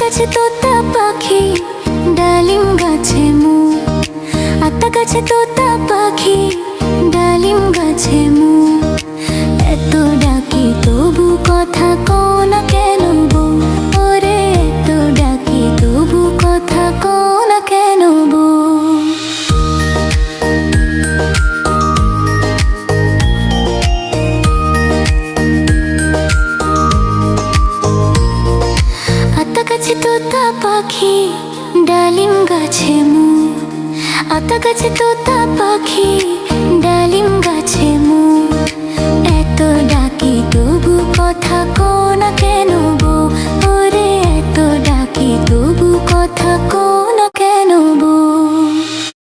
গাছে তোতা পাখি ডালিম গাছে মু আত্মা কাছে তোতা পাখি ডালিম গাছে মু গাছে তোতা পাখি, ডালিম গাছে মু আতা গাছে তোতা পাখি, ডালিম গাছে মু এত ডাকি তবু কথা কো না কেন গো? ওরে এত ডাকি তবু কথা কো